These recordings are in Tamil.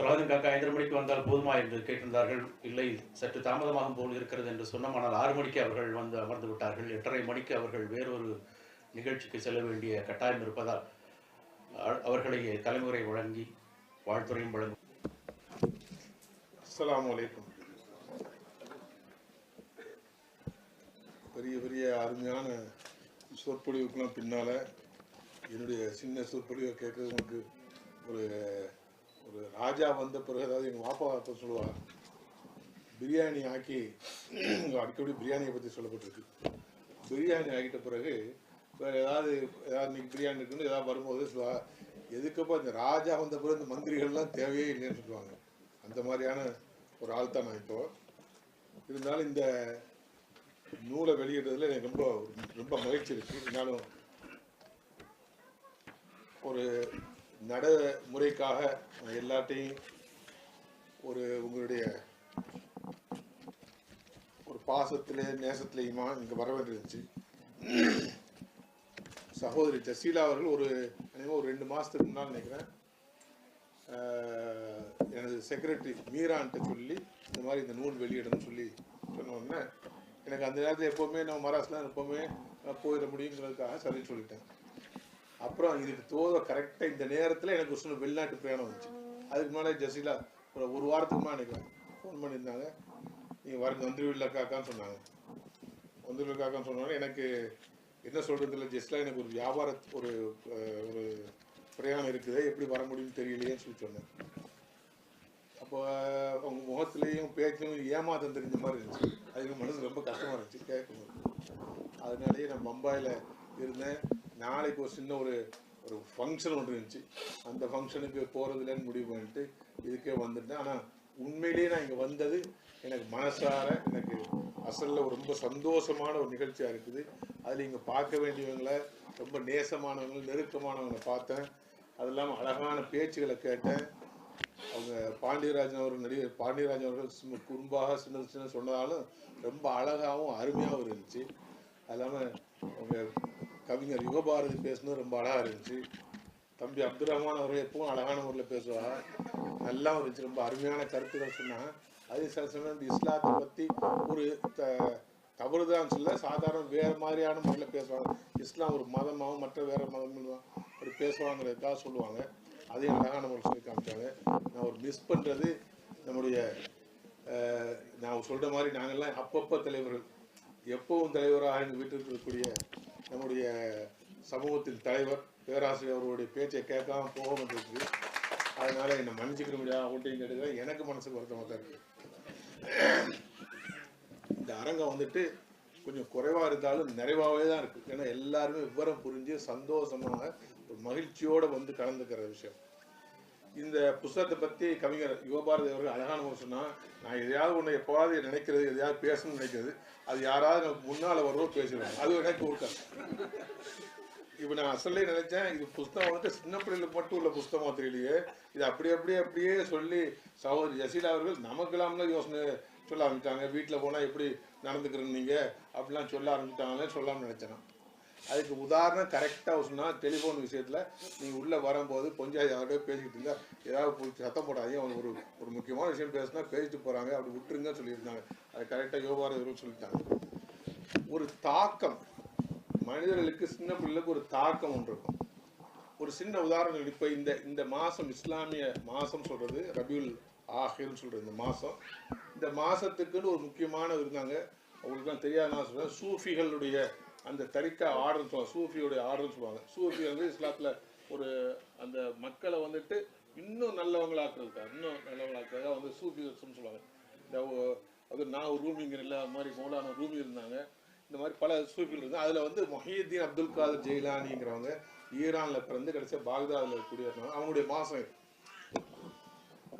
சலாதன் காக்கா ஐந்து மணிக்கு வந்தால் போதுமா என்று கேட்டிருந்தார்கள். இல்லை சற்று தாமதமாகும் போல் இருக்கிறது என்று சொன்னோம் ஆனால் ஆறு மணிக்கு அவர்கள் வந்து அமர்ந்து விட்டார்கள். எட்டரை மணிக்கு அவர்கள் வேறொரு நிகழ்ச்சிக்கு செல்ல வேண்டிய கட்டாயம் இருப்பதால் அவர்களை தலைமுறை வழங்கி வாழ்த்துறையும் வழங்கும். அஸ்லாம் வலைக்கம் பெரிய பெரிய அருமையான சொற்பொழிவுக்கெல்லாம் பின்னால் என்னுடைய சின்ன சொற்பொழிவை கேட்கறவங்களுக்கு ஒரு ஒரு ராஜா வந்த பிறகு அதாவது எங்கள் வாப்பா அப்போ சொல்லுவார் பிரியாணி ஆக்கி அடிக்கடி பிரியாணியை பற்றி சொல்லப்பட்டிருக்கு. பிரியாணி ஆகிட்ட பிறகு வேறு ஏதாவது ஏதாவது இன்னைக்கு பிரியாணி இருக்குன்னு ஏதாவது வரும்போது சொல்லுவா எதுக்கப்போ இந்த ராஜா வந்த பிறகு இந்த மந்திரிகள்லாம் தேவையே இல்லைன்னு சொல்லுவாங்க. அந்த மாதிரியான ஒரு ஆள் தான் நான் இப்போ. இருந்தாலும் இந்த நூலை வெளியிடுறதுல எனக்கு ரொம்ப ரொம்ப மகிழ்ச்சி இருக்கு. இருந்தாலும் ஒரு நடைமுறைக்காக நான் எல்லாத்தையும் ஒரு உங்களுடைய ஒரு பாசத்திலே நேசத்திலேயுமா இங்கே வர வேண்டியிருந்துச்சு. சகோதரி ஜசீலா அவர்கள் ஒரு ஒரு ரெண்டு மாதத்துக்கு முன்னால் நினைக்கிறேன் எனது செக்ரட்டரி மீரான்ட்டு சொல்லி இந்த மாதிரி இந்த நூல் வெளியிடணும்னு சொல்லி சொன்னோடனே எனக்கு அந்த நேரத்தில் எப்போவுமே நம்ம மராஸ்லாம் எப்போவுமே போயிட முடியுங்கிறதுக்காக சரி சொல்லிட்டேன். அப்புறம் இதுக்கு தோத கரெக்டாக இந்த நேரத்தில் எனக்கு ஒரு சின்ன வெளிநாட்டு பிரயாணம் வந்துச்சு. அதுக்கு மேலே ஜசீலா ஒரு ஒரு வாரத்துக்கு முன்னாடி ஃபோன் பண்ணியிருந்தாங்க. நீங்கள் வர வந்துருவில்லக்காக்கான்னு சொன்னாங்க. வந்துருவில்லக்காக்கான்னு சொன்னோன்னே எனக்கு என்ன சொல்கிறது இல்லை ஜஸ்ட்லாம் எனக்கு ஒரு வியாபார ஒரு ஒரு பிரயாணம் இருக்குது. எப்படி வர முடியும்னு தெரியலையேன்னு சொல்லி சொன்னேன். அப்போ அவங்க முகத்துலேயும் பேச்சிலையும் ஏமாத்தம் தெரிஞ்ச மாதிரி இருந்துச்சு. அதுக்கு மனசு ரொம்ப கஷ்டமாக இருந்துச்சு கேட்கும்போது. அதனாலேயே நான் பம்பாயில் இருந்தேன். நாளைக்கு ஒரு சின்ன ஒரு ஒரு ஃபங்க்ஷன் ஒன்று இருந்துச்சு. அந்த ஃபங்க்ஷனுக்கு போகிறதுலன்னு முடிவு பண்ணிட்டு இதுக்கே வந்துட்டேன். ஆனால் உண்மையிலேயே நான் இங்கே வந்தது எனக்கு மனசார எனக்கு அசலில் ஒரு ரொம்ப சந்தோஷமான ஒரு நிகழ்ச்சியாக இருக்குது. அதில் இங்கே பார்க்க வேண்டியவங்களை ரொம்ப நேசமானவங்களை நெருக்கமானவங்களை பார்த்தேன். அது இல்லாமல் அழகான பேச்சுகளை கேட்டேன். அவங்க பாண்டியராஜன் அவர்கள் நடிகர் பாண்டியராஜன் அவர்கள் சின்ன குறும்பாக சின்ன சின்ன சொன்னதாலும் ரொம்ப அழகாகவும் அருமையாகவும் இருந்துச்சு. அது இல்லாமல் அவங்க கவிஞர் யுகபாரதி பேசுனது ரொம்ப அழகாக இருந்துச்சு. தம்பி அப்துல் ரஹ்மான் அவர்கள் எப்பவும் அழகான முறையில் பேசுவார். நல்லா இருந்துச்சு. ரொம்ப அருமையான கருத்துக்கள் சொன்னாங்க. அதே சில சமயம் இந்த இஸ்லாத்தை பற்றி ஒரு த தவறுதான் சொல்ல சாதாரண வேறு மாதிரியான முறையில் பேசுவாங்க. இஸ்லாம் ஒரு மதமாகவும் மற்ற வேறு மதம் அப்படி பேசுவாங்கிறதுக்காக சொல்லுவாங்க. அதையும் அழகான முறையில் சொல்லி காமிச்சாங்க. நான் ஒரு மிஸ் பண்ணுறது நம்முடைய நான் சொல்கிற மாதிரி நாங்கள்லாம் அப்பப்போ தலைவர்கள். எப்பவும் தலைவராக எங்கள் வீட்டில் இருக்கக்கூடிய நம்முடைய சமூகத்தின் தலைவர் பேராசிரியர் அவருடைய பேச்சை கேட்காம போக வேண்டியிருக்கு அதனால என்னை மன்னிச்சுக்கிற முடியாது அவங்கள்ட்டையும் கேட்டுக்கிறேன் எனக்கு மனசுக்கு வருத்தமாக தான் இருக்கு. இந்த அரங்கம் வந்துட்டு கொஞ்சம் குறைவாக இருந்தாலும் நிறைவாகவே தான் இருக்குது ஏன்னா எல்லாருமே விவரம் புரிஞ்சு சந்தோஷமாக ஒரு மகிழ்ச்சியோடு வந்து கலந்துக்கிற விஷயம். இந்த புஸ்தகத்தை பற்றி கவிஞர் யுவபாரதி அவர்கள் அழகான ஒரு சொன்னா நான் எதையாவது ஒன்று எப்போவாவது நினைக்கிறது எதையாவது பேசணும்னு நினைக்கிறது அது யாராவது நமக்கு முன்னால் வருவோ பேசுவேன் அது எனக்கு ஊர்க்காது இப்போ நான் அசல்லே நினைச்சேன் இது புஸ்தகம் வந்துட்டு சின்ன பிள்ளைகளுக்கு மட்டும் உள்ள புஸ்தகம் தெரியலையே. இது அப்படி அப்படியே அப்படியே சொல்லி சகோதரி ஜசீலா அவர்கள் நமக்கெல்லாம்லாம் யோசனை சொல்ல ஆரம்பித்தாங்க வீட்டில் போனால் எப்படி நடந்துக்கிறேன் நீங்கள் அப்படிலாம் சொல்ல ஆரம்பிச்சிட்டாங்களே சொல்லாமல் நினச்சேன் அதுக்கு உதாரணம் கரெக்டாக சொன்னால் டெலிஃபோன் விஷயத்தில் நீங்கள் உள்ளே வரும்போது பஞ்சாயத்து யாரோடய பேசிக்கிட்டு இருந்தால் ஏதாவது சத்தம் போடாதீங்க அவங்க ஒரு ஒரு முக்கியமான விஷயம் பேசினா பேசிட்டு போகிறாங்க அப்படி விட்டுருங்கன்னு சொல்லியிருந்தாங்க. அது கரெக்டாக யோகாரதர்கள் சொல்லிட்டாங்க. ஒரு தாக்கம் மனிதர்களுக்கு சின்ன பிள்ளைகளுக்கு ஒரு தாக்கம் ஒன்று இருக்கும். ஒரு சின்ன உதாரணம் இப்போ இந்த இந்த மாதம் இஸ்லாமிய மாதம் சொல்கிறது ரபியுல் ஆஹிர்னு சொல்கிறது இந்த மாதம் இந்த மாதத்துக்குன்னு ஒரு முக்கியமான இருந்தாங்க. அவங்களுக்குலாம் தெரியாத நான் சொல்கிறேன் சூஃபிகளுடைய அந்த தரிக்க ஆர்டர்னு சொல்லுவாங்க. சூஃபியுடைய ஆர்டர்னு சொல்லுவாங்க. சூஃபி வந்து இஸ்லாத்தில் ஒரு அந்த மக்களை வந்துட்டு இன்னும் நல்லவங்களாக்குறதுக்காக இன்னும் நல்லவங்களாக்குறதுக்காக வந்து சூஃபிசம்னு சொல்லுவாங்க. இந்த அது நான் ஒரு ரூமிங்கிற இல்லை அது மாதிரி மௌலான ரூமி இருந்தாங்க. இந்த மாதிரி பல சூஃபிகள் இருந்தாங்க. அதில் வந்து மொஹீத்தீன் அப்துல் காதர் ஜெயிலானிங்கிறவங்க ஈரானில் பிறந்து கடைசியாக பாக்தாதில் குடியேறினாங்க அவங்களுடைய மாதம் இது.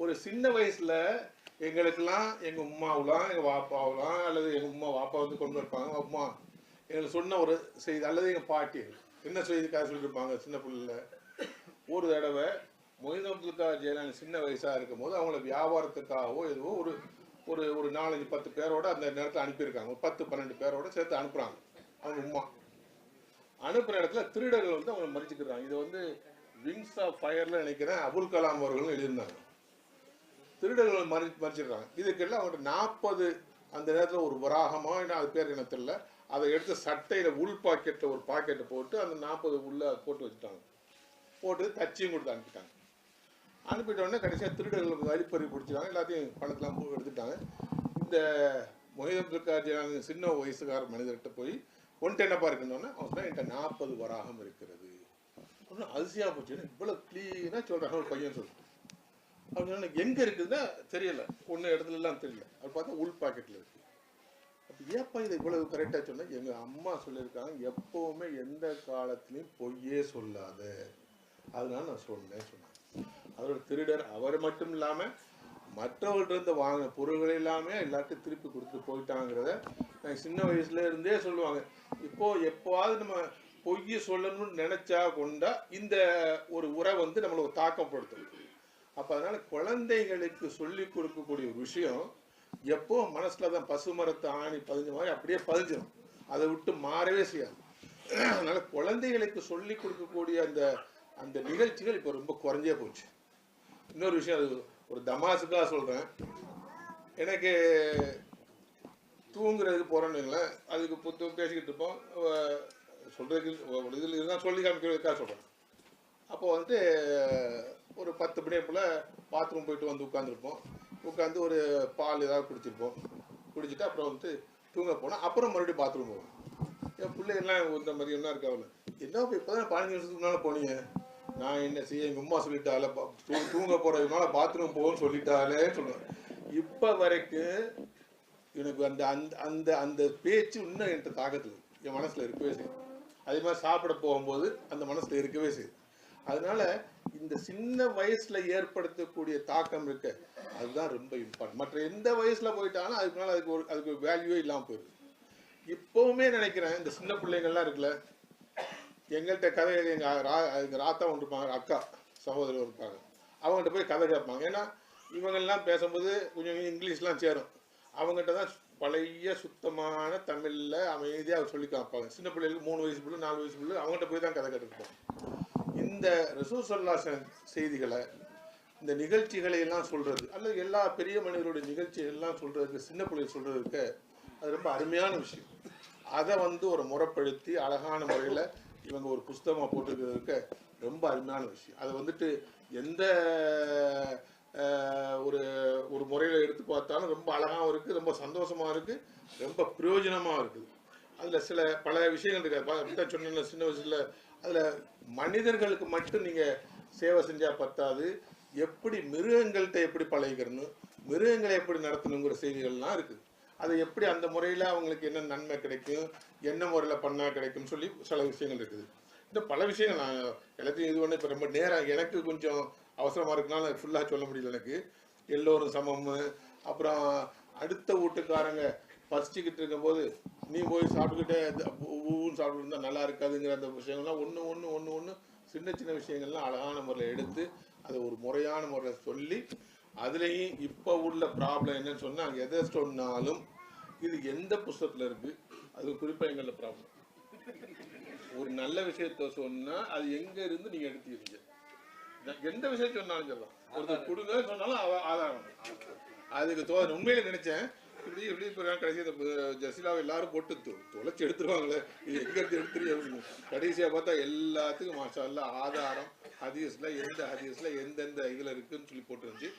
ஒரு சின்ன வயசில் எங்களுக்கெல்லாம் எங்கள் உமாவெலாம் எங்கள் வாப்பாவெலாம் அல்லது எங்கள் உமா வாப்பா வந்து கொண்டு இருப்பாங்க அம்மா எங்களுக்கு சொன்ன ஒரு செய்தி அல்லது எங்கள் பாட்டி என்ன செய்திக்காக சொல்லியிருப்பாங்க சின்ன பிள்ளைல ஒரு தடவை மொய்து அப்துல்கா ஜெயலலிதா சின்ன வயசாக இருக்கும் போது அவங்கள வியாபாரத்துக்காகவோ எதுவோ ஒரு ஒரு ஒரு நாலஞ்சு பத்து பேரோட அந்த நேரத்தில் அனுப்பியிருக்காங்க. ஒரு பத்து பன்னெண்டு பேரோட சேர்த்து அனுப்புகிறாங்க அவங்க உமா அனுப்புகிற இடத்துல திருடர்கள் வந்து அவங்களை மறிச்சுக்கிறாங்க. இது வந்து விங்ஸ் ஆஃப் ஃபயரில் நினைக்கிறேன் அபுல் கலாம் அவர்களும் எழுதியிருந்தாங்க. திருடர்கள் மறி மறிச்சிடுறாங்க. இதுக்கெல்லாம் அவங்கள்ட்ட நாற்பது அந்த நேரத்தில் ஒரு வராகமோ என்ன அது பேர் என்ன தெரியல அதை எடுத்து சட்டையில் உள் பாக்கெட்டில் ஒரு பாக்கெட்டை போட்டு அந்த நாற்பது உள்ள போட்டு வச்சுட்டாங்க. போட்டு தச்சியும் கொடுத்து அனுப்பிட்டாங்க. அனுப்பிட்ட உடனே கடைசியாக திருடர்களுக்கு வழிப்பறி பிடிச்சிட்டாங்க. எல்லாத்தையும் பணத்தெலாம் போ- எடுத்துட்டாங்க. இந்த மொஹிதம் துர்காஜியான சின்ன வயசுக்கார மனிதர்கிட்ட போய் ஒன்ட்டு என்னப்பா இருக்குன்னு அவன் சொன்னா என்கிட்ட நாற்பது வராகம் இருக்கிறது ஒன்றும் அதிசயாக போச்சுன்னா இவ்வளோ க்ளீனாக சொல்கிறாங்க ஒரு பையன் சொல்லிட்டு. அவங்க எங்கே இருக்குதுன்னா தெரியல. ஒன்று இடத்துலலாம் தெரியல. அது பார்த்தா உள் பாக்கெட்டில் இருக்குது ஏப்பா இதை இவ்வளவு கரெக்டாக சொன்னா? எங்கள் அம்மா சொல்லியிருக்காங்க எப்போவுமே எந்த காலத்துலையும் பொய்யே சொல்லாத. அதனால நான் சொன்னேன் சொன்னேன் அவரோட திருடர் அவர் மட்டும் இல்லாமல் மற்றவர்கள்ட்ட இருந்து வாங்கின பொருள்கள் எல்லாமே எல்லாத்தையும் திருப்பி கொடுத்துட்டு போயிட்டாங்கிறத நான் சின்ன வயசுல இருந்தே சொல்லுவாங்க. இப்போ எப்போவாவது நம்ம பொய்யை சொல்லணும்னு நினைச்சா கொண்டா இந்த ஒரு உரை வந்து நம்மளை தாக்கப்படுத்தும். அப்போ அதனால குழந்தைகளுக்கு சொல்லி கொடுக்கக்கூடிய ஒரு விஷயம் எப்போ மனசுல தான் பசு மரத்து ஆணி பதிஞ்ச மாதிரி அப்படியே பதிஞ்சிடும் அதை விட்டு மாறவே செய்யாது. அதனால குழந்தைகளுக்கு சொல்லி கொடுக்கக்கூடிய அந்த அந்த நிகழ்ச்சிகள் இப்போ ரொம்ப குறைஞ்சே போச்சு. இன்னொரு விஷயம் அது ஒரு தமாசுக்காக சொல்கிறேன் எனக்கு தூங்குறதுக்கு போகிறேன்னு அதுக்கு புத்து பேசிக்கிட்டு இருப்போம். சொல்கிறதுக்கு ஒரு இதில் இருந்தால் சொல்லி காமிக்கிறதுக்காக சொல்கிறேன் அப்போ வந்துட்டு ஒரு பத்து மணி போல் பாத்ரூம் போயிட்டு வந்து உட்காந்துருப்போம் உட்காந்து ஒரு பால் ஏதாவது குடிச்சிருப்போம். குடிச்சிட்டு அப்புறம் வந்து தூங்க போனால் அப்புறம் மறுபடியும் பாத்ரூம் போவோம். என் பிள்ளைகள்லாம் இந்த மாதிரி என்ன இருக்காவில் என்ன இப்போ தான் பதினஞ்சு வருஷத்துக்கு முன்னால் போனீங்க? நான் என்ன செய்ய எங்கள் அம்மா சொல்லிட்டால பா- தூங்க போகிறதுனால பாத்ரூம் போகும்னு சொல்லிட்டாலே சொல்லுவேன் இப்போ வரைக்கும் எனக்கு அந்த அந்த அந்த அந்த பேச்சு இன்னும் என்கிட்ட தாக்கத்தில் என் மனசில் இருக்கவே செய்யும் அதே மாதிரி சாப்பிட போகும்போது அந்த மனசில் இருக்கவே செய்யுது. அதனால இந்த சின்ன வயசுல ஏற்படுத்தக்கூடிய தாக்கம் இருக்க அதுதான் ரொம்ப இம்பார்ட்டன்ட் மற்ற எந்த வயசுல போயிட்டாலும் அதுக்கு மேலே அதுக்கு ஒரு அதுக்கு வேல்யூ வேல்யூவே இல்லாமல் போயிடுது. இப்போவுமே நினைக்கிறேன் இந்த சின்ன பிள்ளைங்கள்லாம் இருக்குல்ல எங்கள்கிட்ட கதை எங்க ரா- எங்கள் ராத்தா ஒன்று இருப்பாங்க அக்கா சகோதரர் இருப்பாங்க. அவங்ககிட்ட போய் கதை கேட்பாங்க. ஏன்னா இவங்கெல்லாம் பேசும்போது கொஞ்சம் கொஞ்சம் இங்கிலீஷ்லாம் சேரும். அவங்ககிட்ட தான் பழைய சுத்தமான தமிழில் அமைதியாக அவர் சொல்லி காப்பாங்க சின்ன பிள்ளைகளுக்கு மூணு வயசு பிள்ளை நாலு வயசு பிள்ளை அவங்ககிட்ட போய் தான் கதை கேட்டுருப்போம் இந்த ரசூசல்லா செய்திகளை இந்த நிகழ்ச்சிகளை எல்லாம் சொல்றது அல்லது எல்லா பெரிய மனிதர்களுடைய நிகழ்ச்சிகள் எல்லாம் சொல்றதுக்கு சின்ன பிள்ளைகள் சொல்றதுக்கு அது ரொம்ப அருமையான விஷயம். அதை வந்து ஒரு முறைப்படுத்தி அழகான முறையில் இவங்க ஒரு புஸ்தகமாக போட்டுருக்கிறதுக்கு ரொம்ப அருமையான விஷயம். அதை வந்துட்டு எந்த ஒரு ஒரு முறையில் எடுத்து பார்த்தாலும் ரொம்ப அழகாகவும் இருக்குது ரொம்ப சந்தோஷமாக இருக்குது ரொம்ப பிரயோஜனமாக இருக்குது. அதில் சில பல விஷயங்கள் இருக்கு. சொன்ன சின்ன வயசில் அதில் மனிதர்களுக்கு மட்டும் நீங்கள் சேவை செஞ்சால் பத்தாது. எப்படி மிருகங்கள்கிட்ட எப்படி பழகிக்கிறணும் மிருகங்களை எப்படி நடத்தணுங்கிற செய்திகள்லாம் இருக்குது அது எப்படி அந்த முறையில் அவங்களுக்கு என்ன நன்மை கிடைக்கும் என்ன முறையில் பண்ணால் கிடைக்கும்னு சொல்லி சில விஷயங்கள் இருக்குது. இந்த பல விஷயங்கள் நான் எல்லாத்தையும் இது ஒன்று இப்போ ரொம்ப நேரம் எனக்கு கொஞ்சம் அவசரமாக இருக்குனால ஃபுல்லாக சொல்ல முடியல எனக்கு. எல்லோரும் சமம். அப்புறம் அடுத்த வீட்டுக்காரங்க பசிச்சுக்கிட்டு இருக்கும்போது நீ போய் சாப்பிட்டுக்கிட்டே ஊன்னு சாப்பிட்டு இருந்தால் நல்லா இருக்காதுங்கிற அந்த விஷயங்கள்லாம் ஒன்று ஒன்று ஒன்று ஒன்று சின்ன சின்ன விஷயங்கள்லாம் அழகான முறையில் எடுத்து அதை ஒரு முறையான முறையில் சொல்லி அதுலேயும் இப்போ உள்ள ப்ராப்ளம் என்னன்னு சொன்னால் எதை சொன்னாலும் இது எந்த புஸ்தகத்தில் இருக்குது அது குறிப்பாக எங்களில் ப்ராப்ளம் ஒரு நல்ல விஷயத்த சொன்னால் அது எங்கே இருந்து நீங்கள் எடுத்துக்கிறீங்க நான் எந்த விஷயம் சொன்னாலும் சொல்லலாம். ஒருத்தர் கொடுங்க சொன்னாலும் அவ ஆதாரம் அதுக்கு தோ உண்மையில நினைச்சேன் இப்படி இப்படி இப்போ கடைசி இந்த ஜெசிலாவை எல்லாரும் போட்டு தொலைச்சி எடுத்துருவாங்களே. இது எங்கேருந்து இருந்து அப்படின்னு. பார்த்தா எல்லாத்துக்கும் மாஷா இல்லை ஆதாரம் ஹதீஸில் எந்த ஹதீஸில் எந்தெந்த இதில் இருக்குன்னு சொல்லி போட்டுருந்துச்சு.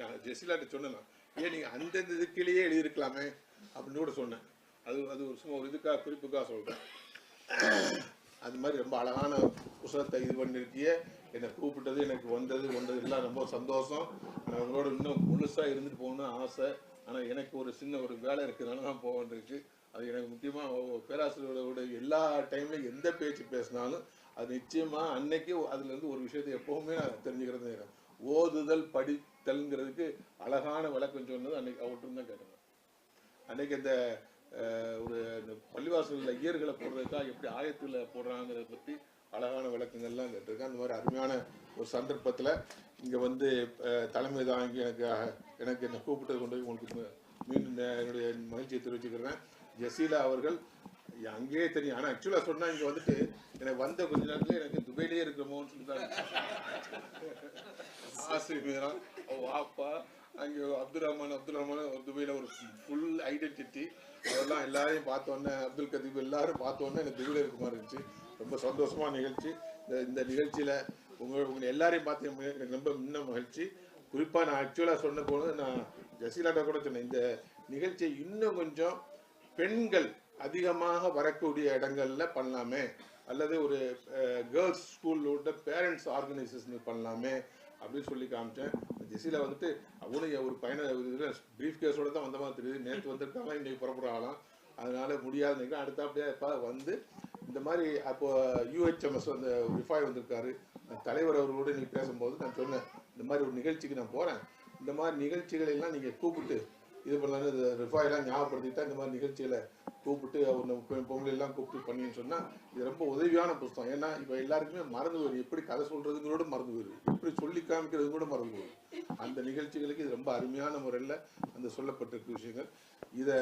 நான் ஜெசிலாட்ட சொன்னேன் ஏன் நீங்கள் அந்தந்த இதுக்கிலேயே எழுதியிருக்கலாமே? அப்படின்னு கூட சொன்னேன். அது அது ஒரு சும்மா ஒரு இதுக்காக குறிப்புக்காக சொல்கிறேன் அது மாதிரி ரொம்ப அழகான புத்தகத்தை இது பண்ணிருக்கிய என்னை கூப்பிட்டது எனக்கு வந்தது வந்தது எல்லாம் ரொம்ப சந்தோஷம். நான் உங்களோட இன்னும் முழுசாக இருந்துட்டு போகணும்னு ஆசை. ஆனால் எனக்கு ஒரு சின்ன ஒரு வேலை இருக்கிறதுனால நான் போக வேண்டியிருக்கு. அது எனக்கு முக்கியமாக பேராசிரியரோட எல்லா டைம்லையும் எந்த பேச்சு பேசினாலும் அது நிச்சயமாக அன்னைக்கு அதுலேருந்து ஒரு விஷயத்தை எப்போவுமே நான் தெரிஞ்சுக்கிறது நேரம். ஓதுதல் படித்தல்ங்கிறதுக்கு அழகான விளக்கம் சொன்னது அன்னைக்கு அவர்கிட்ட தான் கேட்டேன் அன்னைக்கு இந்த ஒரு இந்த பள்ளிவாசலில் ஐயர்களை போடுறதுக்காக எப்படி ஆயத்தில் போடுறாங்கிறத பற்றி அழகான விளக்கங்கள்லாம் கேட்டிருக்கேன். அந்த மாதிரி அருமையான ஒரு சந்தர்ப்பத்தில் இங்கே வந்து தலைமை தாங்கி எனக்கு என்னை கூப்பிட்டது கொண்டு போய் உங்களுக்கு மீண்டும் என்னுடைய மகிழ்ச்சியை தெரிவிச்சுக்கிறேன். ஜசீலா அவர்கள் அங்கேயே தெரியும். ஆனால் ஆக்சுவலாக சொன்னால் இங்கே வந்துட்டு எனக்கு வந்த கொஞ்ச நேரத்தில் எனக்கு துபைலேயே இருக்கிறோமோன்னு சொல்லி தான் வாப்பா. அங்கே அப்துல் ரஹ்மான் அப்துல் ரஹ்மான் துபையில் ஒரு ஃபுல் ஐடென்டிட்டி அதெல்லாம் எல்லாரையும் பார்த்தோன்னே அப்துல் கதீப் எல்லாரும் பார்த்தோன்னே எனக்கு துபையில் இருக்க மாதிரி இருந்துச்சு. ரொம்ப சந்தோஷமான நிகழ்ச்சி. இந்த இந்த நிகழ்ச்சியில் உங்கள் உங்களை எல்லாரையும் பார்த்து எனக்கு ரொம்ப இன்னும் மகிழ்ச்சி. குறிப்பாக நான் ஆக்சுவலாக சொன்ன போது நான் ஜசீலாட்ட கூட சொன்னேன். இந்த நிகழ்ச்சியை இன்னும் கொஞ்சம் பெண்கள் அதிகமாக வரக்கூடிய இடங்கள்ல பண்ணலாமே. அல்லது ஒரு கேர்ள்ஸ் ஸ்கூலோட பேரண்ட்ஸ் ஆர்கனைசேஷன் பண்ணலாமே அப்படின்னு சொல்லி காமிச்சேன். ஜெசிலா வந்துட்டு அவனும் ஒரு பையனை பிரீஃப் கேஸோடு தான் வந்த மாதிரி தெரியுது. நேற்று வந்திருக்காங்க இன்னைக்கு புறப்படுறாங்களாம் அதனால முடியாத நினைக்கிறேன். அடுத்த அப்படியே இப்போ வந்து இந்த மாதிரி அப்போ யூஹெச்எம்எஸ் அந்த ரிஃபாய் வந்திருக்காரு. தலைவர் அவர்களோடு நீ பேசும்போது நான் சொன்னேன். இந்த மாதிரி ஒரு நிகழ்ச்சிக்கு நான் போகிறேன் இந்த மாதிரி நிகழ்ச்சிகளை எல்லாம் கூப்பிட்டு இது பண்ணலான்னு ரிஃபாயெல்லாம் ஞாபகப்படுத்திட்டா இந்த மாதிரி நிகழ்ச்சிகளை கூப்பிட்டு அவர் நம்ம பொங்கல் எல்லாம் கூப்பிட்டு பண்ணின்னு சொன்னால் இது ரொம்ப உதவியான புஸ்தகம். ஏன்னா இப்போ எல்லாருக்குமே மறந்து போயிடும் எப்படி கதை சொல்றதுங்களோட மறந்து போயிடும் எப்படி சொல்லி காமிக்கிறது கூட மறந்து போயிடும் அந்த நிகழ்ச்சிகளுக்கு இது ரொம்ப அருமையான முறையில் அந்த சொல்லப்பட்டிருக்க விஷயங்கள். இதை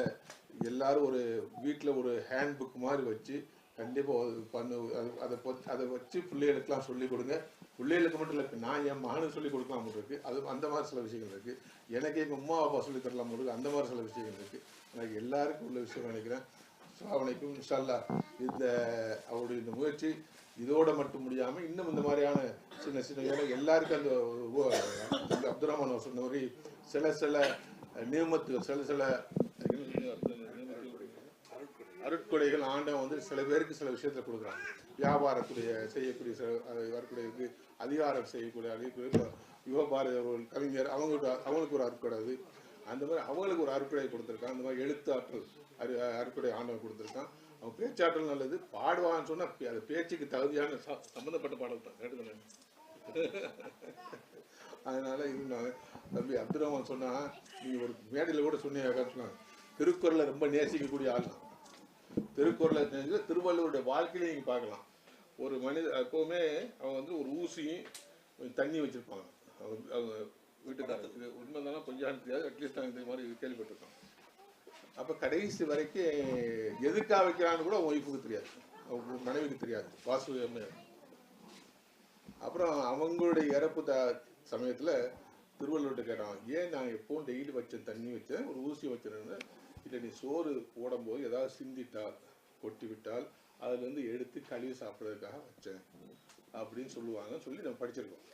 எல்லாரும் ஒரு வீட்டில் ஒரு ஹேண்ட் புக் மாதிரி வச்சு கண்டிப்பாக பண்ணு அது- அதை அதை வச்சு பிள்ளைகளுக்கெல்லாம் சொல்லிக் கொடுங்க. பிள்ளைகளுக்கு மட்டும் இல்லை நான் என் மகனுக்கு சொல்லி கொடுக்கலாம் இருக்கு. அது அந்த மாதிரி சில விஷயங்கள் இருக்கு. எனக்கு எங்கள் அம்மா அப்பா சொல்லி தரலாம் இருக்கு. அந்த மாதிரி சில விஷயங்கள் இருக்கு. எனக்கு எல்லாருக்கும் உள்ள விஷயம் நினைக்கிறேன். ஸ்ராவணைக்கும் இன்ஷால்லா இந்த அவருடைய இந்த முயற்சி இதோட மட்டும் முடியாமல் இன்னும் இந்த மாதிரியான சின்ன சின்ன வேலை எல்லாருக்கும் அந்த அப்துல் ரஹ்மான் சொன்ன மாதிரி சில சில நியமத்துகள் சில சில அருட்கொடைகள். ஆண்டவன் வந்து சில பேருக்கு சில விஷயத்தில் கொடுக்குறாங்க. வியாபாரத்துடைய செய்யக்கூடிய வரக்கூடிய அது அதிகாரம் செய்யக்கூடிய அறிவிப்பு யுவபாரதி அவர்கள் கவிஞர் அவங்களுக்கு அவங்களுக்கு ஒரு அற்புடாது அந்த மாதிரி அவங்களுக்கு ஒரு அற்புடையை கொடுத்துருக்கான் அந்த மாதிரி எழுத்தாற்றல் அரு அருட்கொடை ஆண்டவன் கொடுத்துருக்கான். அவன் பேச்சாற்றல் நல்லது பாடுவான்னு சொன்னால் அந்த அது பேச்சுக்கு தகுதியான ச- பாடல் தான். கேட்டுக்கணும் அதனால இருந்தாங்க தம்பி அப்துல் ரஹ்மான் சொன்னா நீங்க ஒரு மேடையில் கூட சொன்னீங்க சொன்னாங்க திருக்குறளை ரொம்ப நேசிக்கக்கூடிய ஆள் தான் திருக்குறளை தெரிஞ்சு திருவள்ளுவருடைய வாழ்க்கையில நீங்க பார்க்கலாம். ஒரு மனித எப்பவுமே அவன் வந்து ஒரு ஊசியும் தண்ணி வச்சிருப்பாங்க. அவங்க வீட்டுக்காரர். இது உண்மைதானா கொஞ்சம் தெரியாது. அட்லீஸ்ட் நாங்கள் இந்த மாதிரி கேள்விப்பட்டிருக்கோம் அப்ப கடைசி வரைக்கும் எதுக்காக வைக்கிறான்னு கூட ஒய்ஃபுக்கு தெரியாது. அவங்க மனைவிக்கு தெரியாது. வாசு அம்மையார். அப்புறம் அவங்களுடைய இறப்பு த சமயத்துல திருவள்ளுவர்கிட்ட கேட்டான் ஏன் நான் எப்பவும் டெய்லி வச்சேன் தண்ணி வச்சேன்? ஒரு ஊசி வச்சிருந்தேன். இல்லை நீ சோறு போடும்போது ஏதாவது சிந்திட்டால் கொட்டி விட்டால் அதுலேருந்து எடுத்து கழுவி சாப்பிட்றதுக்காக வச்சேன் அப்படின்னு சொல்லுவாங்கன்னு சொல்லி நம்ம படிச்சிருக்கோம்.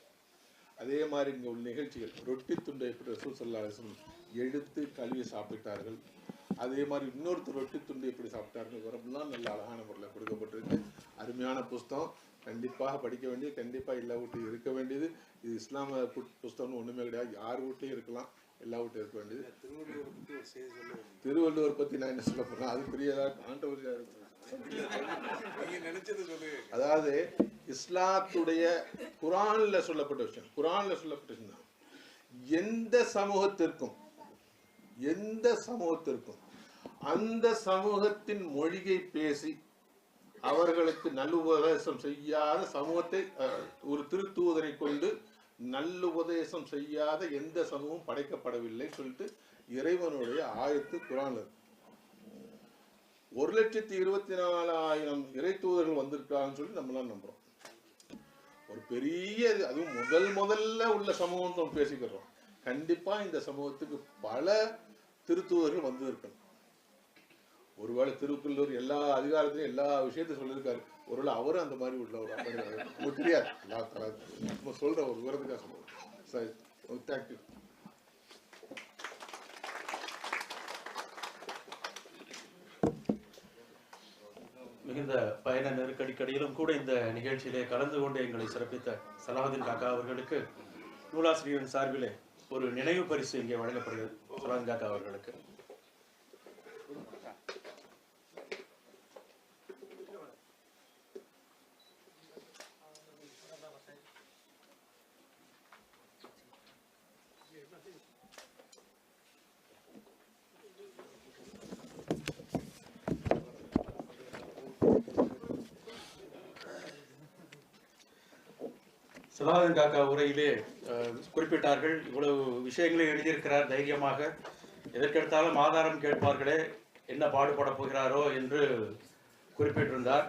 அதே மாதிரி இங்க உள்ள நிகழ்ச்சிகள் ரொட்டி துண்டை எப்படி ரசூல் ஸல்லல்லாஹு எடுத்து கழுவி சாப்பிட்டார்கள். அதே மாதிரி இன்னொருத்தர் ரொட்டி துண்டு எப்படி சாப்பிட்டாருன்னு வரம்பெல்லாம் நல்ல அழகான முறையில் கொடுக்கப்பட்டிருக்கு. அருமையான புஸ்தகம். கண்டிப்பாக படிக்க வேண்டியது கண்டிப்பாக எல்லா வீட்லையும் இருக்க வேண்டியது. இது இஸ்லாம புஸ்தகம்னு ஒன்றுமே கிடையாது. யார் வீட்லையும் இருக்கலாம். எல்லா வீட்லையும் இருக்க வேண்டியது திருவள்ளுவரை பத்தி நான் என்ன சொல்ல போறேன்? அது பெரியதா கான்ட்ரவர்சியா இருக்கும் அதாவது இஸ்லாத்துடைய குரான்ல சொல்லப்பட்ட விஷயம். குரான்ல சொல்லப்பட்ட விஷயம் தான். எந்த சமூகத்திற்கும் எந்த சமூகத்திற்கும் அந்த சமூகத்தின் மொழியை பேசி அவர்களுக்கு நல்லுபதேசம் செய்யாத சமூகத்தை ஒரு திருத்தூதரை கொண்டு நல்லுபதேசம் செய்யாத எந்த சமூகம் படைக்கப்படவில்லை சொல்லிட்டு இறைவனுடைய ஆயத்து குரான் இருக்கு. ஒரு லட்சத்தி இருபத்தி நாலாயிரம் இறை தூதர்கள் வந்திருக்காங்கன்னு சொல்லி நம்மளாம் நம்புறோம். ஒரு பெரிய அதுவும் முதல் முதல்ல உள்ள சமூகம் நம்ம பேசிக்கிறோம். கண்டிப்பா இந்த சமூகத்துக்கு பல திருத்தூதர்கள் வந்து இருக்கணும் ஒருவேளை திருக்குள்ளூர் எல்லா அதிகாரத்திலும் எல்லா விஷயத்தையும் சொல்லியிருக்காரு. ஒருவேளை அவரும் அந்த மாதிரி உள்ள ஒரு உங்களுக்கு தெரியாது நம்ம சொல்ற ஒரு விவரத்துக்காக சொல்றோம் சரி தேங்க்யூ மிகுந்த பயண நெருக்கடிக்கடியிலும் கூட இந்த நிகழ்ச்சியிலே கலந்து கொண்டு எங்களை சிறப்பித்த சலாஹுதீன் காக்கா அவர்களுக்கு நூலாசிரியரின் சார்பிலே ஒரு நினைவு பரிசு இங்கே வழங்கப்படுகிறது. சலாஹுதீன் காக்கா அவர்களுக்கு. சலாஹுதீன் காக்கா உரையிலே குறிப்பிட்டார்கள் இவ்வளவு விஷயங்களை எழுதியிருக்கிறார் தைரியமாக. எதற்கெடுத்தாலும் ஆதாரம் கேட்பார்களே என்ன பாடுபட போகிறாரோ என்று குறிப்பிட்டிருந்தார்.